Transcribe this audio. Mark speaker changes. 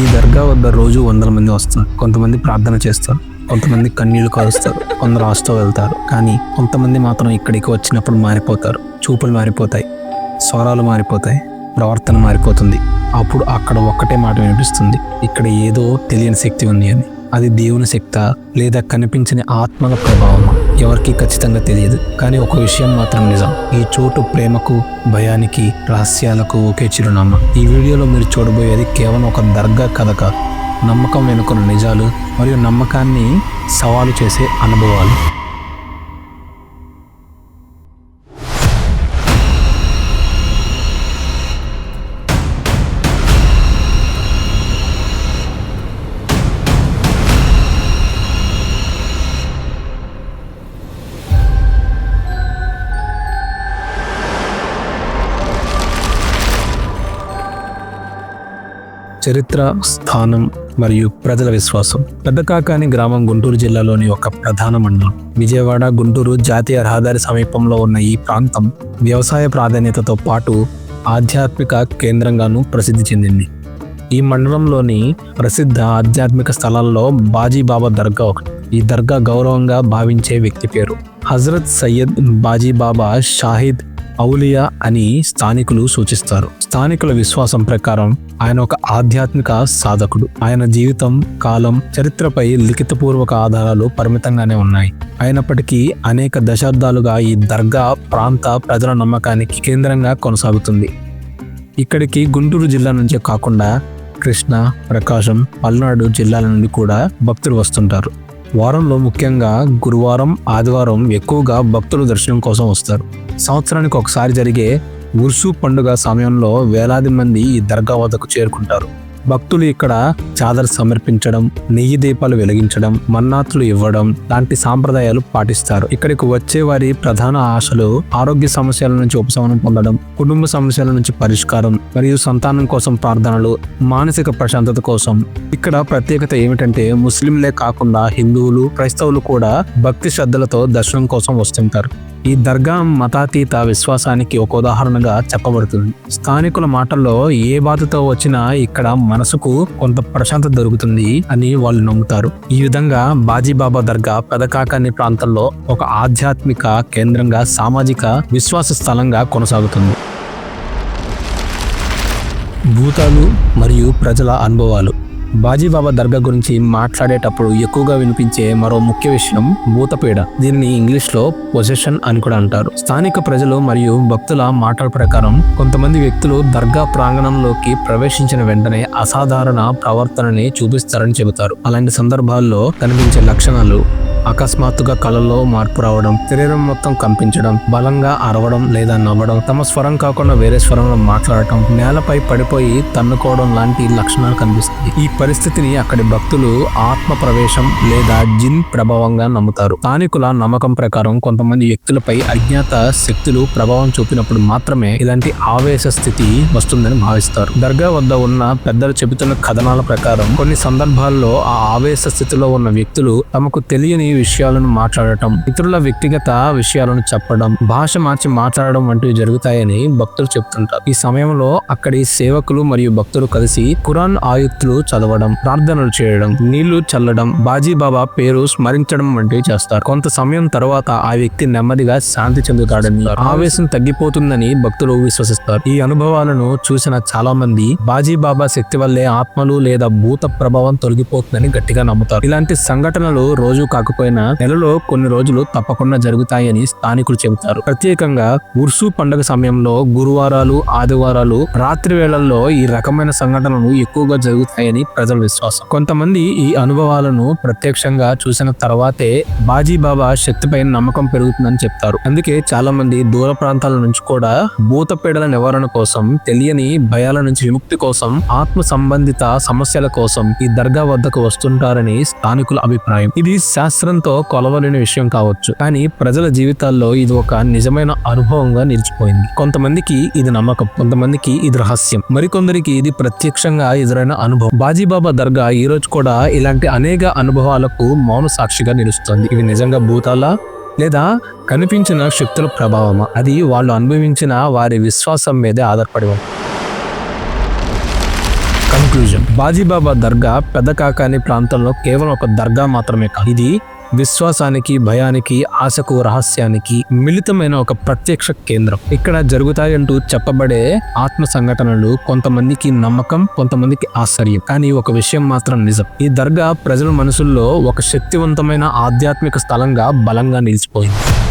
Speaker 1: ఈ దర్గా వద్ద రోజు వందల మంది వస్తారు. కొంతమంది ప్రార్థన చేస్తారు. కొంతమంది కన్నీళ్ళు కారుస్తారు. కొందరు ఆస్తో వెళ్తారు. కానీ కొంతమంది మాత్రం ఇక్కడికి వచ్చినప్పుడు మారిపోతారు. చూపులు మారిపోతాయి. స్వరాలు మారిపోతాయి. ప్రవర్తన మారిపోతుంది. అప్పుడు అక్కడ ఒక్కటే మాట వినిపిస్తుంది. ఇక్కడ ఏదో తెలియని శక్తి ఉంది అని. అది దేవుని శక్త లేదా కనిపించని ఆత్మల ప్రభావమా? ఎవరికి ఖచ్చితంగా తెలియదు. కానీ ఒక విషయం మాత్రం నిజం. ఈ చోటు ప్రేమకు భయానికి రహస్యాలకు ఒకే చిరునామా. ఈ వీడియోలో మీరు చూడబోయేది కేవలం ఒక దర్గా కథ కాదు. నమ్మకం వెనుకున్న నిజాలు మరియు నమ్మకాన్ని సవాలు చేసే అనుభవాలు. చరిత్ర స్థానం మరియు ప్రజల విశ్వాసం. పెద్దకాకాని గ్రామం గుంటూరు జిల్లాలోని ఒక ప్రధాన మండలం. విజయవాడ గుంటూరు జాతీయ రహదారి సమీపంలో ఉన్న ఈ ప్రాంతం వ్యవసాయ ప్రాధాన్యతతో పాటు ఆధ్యాత్మిక కేంద్రంగానూ ప్రసిద్ధి చెందింది. ఈ మండలంలోని ప్రసిద్ధ ఆధ్యాత్మిక స్థలాల్లో బాజీబాబా దర్గా ఒకటి. ఈ దర్గా గౌరవంగా భావించే వ్యక్తి పేరు హజరత్ సయ్యద్ బాజీబాబా షాహిద్ ఔలియా అని స్థానికులు సూచిస్తారు. స్థానికుల విశ్వాసం ప్రకారం ఆయన ఒక ఆధ్యాత్మిక సాధకుడు. ఆయన జీవితం కాలం చరిత్రపై లిఖితపూర్వక ఆధారాలు పరిమితంగానే ఉన్నాయి. అయినప్పటికీ అనేక దశాబ్దాలుగా ఈ దర్గా ప్రాంత ప్రజల నమ్మకానికి కేంద్రంగా కొనసాగుతుంది. ఇక్కడికి గుంటూరు జిల్లా నుంచే కాకుండా కృష్ణ ప్రకాశం పల్నాడు జిల్లాల నుండి కూడా భక్తులు వస్తుంటారు. వారంలో ముఖ్యంగా గురువారం ఆదివారం ఎక్కువగా భక్తులు దర్శనం కోసం వస్తారు. సంవత్సరానికి ఒకసారి జరిగే ఉర్సు పండుగ సమయంలో వేలాది మంది ఈ దర్గా వద్దకు చేరుకుంటారు. భక్తులు ఇక్కడ చాదర్ సమర్పించడం నెయ్యి దీపాలు వెలిగించడం మన్నాతులు ఇవ్వడం లాంటి సాంప్రదాయాలు పాటిస్తారు. ఇక్కడికి వచ్చే వారి ప్రధాన ఆశలు ఆరోగ్య సమస్యల నుంచి ఉపశమనం పొందడం కుటుంబ సమస్యల నుంచి పరిష్కారం మరియు సంతానం కోసం ప్రార్థనలు మానసిక ప్రశాంతత కోసం. ఇక్కడ ప్రత్యేకత ఏమిటంటే ముస్లింలే కాకుండా హిందువులు క్రైస్తవులు కూడా భక్తి శ్రద్ధలతో దర్శనం కోసం వస్తుంటారు. ఈ దర్గా మతాతీత విశ్వాసానికి ఒక ఉదాహరణగా చెప్పబడుతుంది. స్థానికుల మాటల్లో ఏ బాధతో వచ్చినా ఇక్కడ మనసుకు కొంత ప్రశాంతత దొరుకుతుంది అని వాళ్ళు నమ్ముతారు. ఈ విధంగా బాజీబాబా దర్గా పెదకాకాని ప్రాంతంలో ఒక ఆధ్యాత్మిక కేంద్రంగా సామాజిక విశ్వాస స్థలంగా కొనసాగుతుంది. భూతాలు మరియు ప్రజల అనుభవాలు. బాజీబాబా దర్గా గురించి మాట్లాడేటప్పుడు ఎక్కువగా వినిపించే మరో ముఖ్య విషయం భూతపీడ. దీనిని ఇంగ్లీష్లో పొసెషన్ అని కూడా అంటారు. స్థానిక ప్రజలు మరియు భక్తుల మాటల ప్రకారం కొంతమంది వ్యక్తులు దర్గా ప్రాంగణంలోకి ప్రవేశించిన వెంటనే అసాధారణ ప్రవర్తనని చూపిస్తారని చెబుతారు. అలాంటి సందర్భాల్లో కనిపించే లక్షణాలు అకస్మాత్తుగా కళల్లో మార్పు రావడం శరీరం మొత్తం కంపించడం బలంగా అరవడం లేదా నవ్వడం తమ స్వరం కాకుండా వేరే స్వరంలో మాట్లాడటం నేలపై పడిపోయి తన్నుకోవడం లాంటి లక్షణాలు కనిపిస్తాయి. ఈ పరిస్థితిని అక్కడి భక్తులు ఆత్మ ప్రవేశం లేదా జిన్ ప్రభావంగా నమ్ముతారు. స్థానికుల నమ్మకం ప్రకారం కొంతమంది వ్యక్తులపై అజ్ఞాత శక్తులు ప్రభావం చూపినప్పుడు మాత్రమే ఇలాంటి ఆవేశ స్థితి వస్తుందని భావిస్తారు. దర్గా వద్ద ఉన్న పెద్దలు చెబుతున్న కథనాల ప్రకారం కొన్ని సందర్భాల్లో ఆ ఆవేశ స్థితిలో ఉన్న వ్యక్తులు తమకు తెలియని విషయాలను మాట్లాడటం ఇతరుల వ్యక్తిగత విషయాలను చెప్పడం భాష మార్చి మాట్లాడడం వంటివి జరుగుతాయని భక్తులు చెప్తుంటారు ఈ సమయంలో అక్కడి సేవకులు మరియు భక్తులు కలిసి ఖురాన్ ఆయుక్తులు చదవడం ప్రార్థనలు చేయడం నీళ్ళు చల్లడం బాజీబాబా పేరు స్మరించడం వంటివి చేస్తారు. కొంత సమయం తర్వాత ఆ వ్యక్తి నెమ్మదిగా శాంతి చెందుతాడని ఆవేశం తగ్గిపోతుందని భక్తులు విశ్వసిస్తారు. ఈ అనుభవాలను చూసిన చాలా మంది బాజీబాబా శక్తి వల్లే ఆత్మలు లేదా భూత ప్రభావం తొలగిపోతుందని గట్టిగా నమ్ముతారు. ఇలాంటి సంఘటనలు రోజు కాకపోయినా నెలలో కొన్ని రోజులు తప్పకుండా జరుగుతాయని స్థానికులు చెబుతారు. ప్రత్యేకంగా ఉర్సు పండుగ సమయంలో గురువారాలు ఆదివారాలు రాత్రి వేళల్లో ఈ రకమైన సంఘటనలు ఎక్కువగా జరుగుతాయని ప్రజల విశ్వాసం. కొంతమంది ఈ అనుభవాలను ప్రత్యక్షంగా చూసిన తర్వాతే బాజీబాబా శక్తిపై నమ్మకం పెరుగుతుందని చెప్తారు. అందుకే చాలా మంది దూర ప్రాంతాల నుంచి కూడా భూత పీడల నివారణ కోసం తెలియని భయాల నుంచి విముక్తి కోసం ఆత్మ సంబంధిత సమస్యల కోసం ఈ దర్గా వద్దకు వస్తుంటారని స్థానికుల అభిప్రాయం. ఇది శాస్త్రంతో కొలవలేని విషయం కావచ్చు కానీ ప్రజల జీవితాల్లో ఇది ఒక నిజమైన అనుభవంగా నిలిచిపోయింది. కొంతమందికి ఇది నమ్మకం కొంతమందికి ఇది రహస్యం. మరికొందరికి ఇది ప్రత్యక్షంగా ఎదురైన అనుభవం. సాయిబాబా దర్గా ఈ రోజు కూడా ఇలాంటి అనేక అనుభవాలకు మౌన సాక్షిగా నిలుస్తుంది. ఇవి నిజంగా భూతాలా లేదా కనిపించిన శక్తుల ప్రభావమా? అది వాళ్ళు అనుభవించిన వారి విశ్వాసం మీదే ఆధారపడి ఉంది కంక్లూజన్ బాజీబాబా దర్గా పెద్ద కాకాని ప్రాంతంలో కేవలం ఒక దర్గా మాత్రమే కాదు. ఇది విశ్వాసానికి భయానికి ఆశకు రహస్యానికి మిళితమైన ఒక ప్రత్యక్ష కేంద్రం. ఇక్కడ జరుగుతాయంటూ చెప్పబడే ఆత్మ సంఘటనలు కొంతమందికి నమ్మకం కొంతమందికి ఆశ్చర్యం. కానీ ఒక విషయం మాత్రం నిజం. ఈ దర్గా ప్రజల మనసుల్లో ఒక శక్తివంతమైన ఆధ్యాత్మిక స్థలంగా బలంగా నిలిచిపోయింది.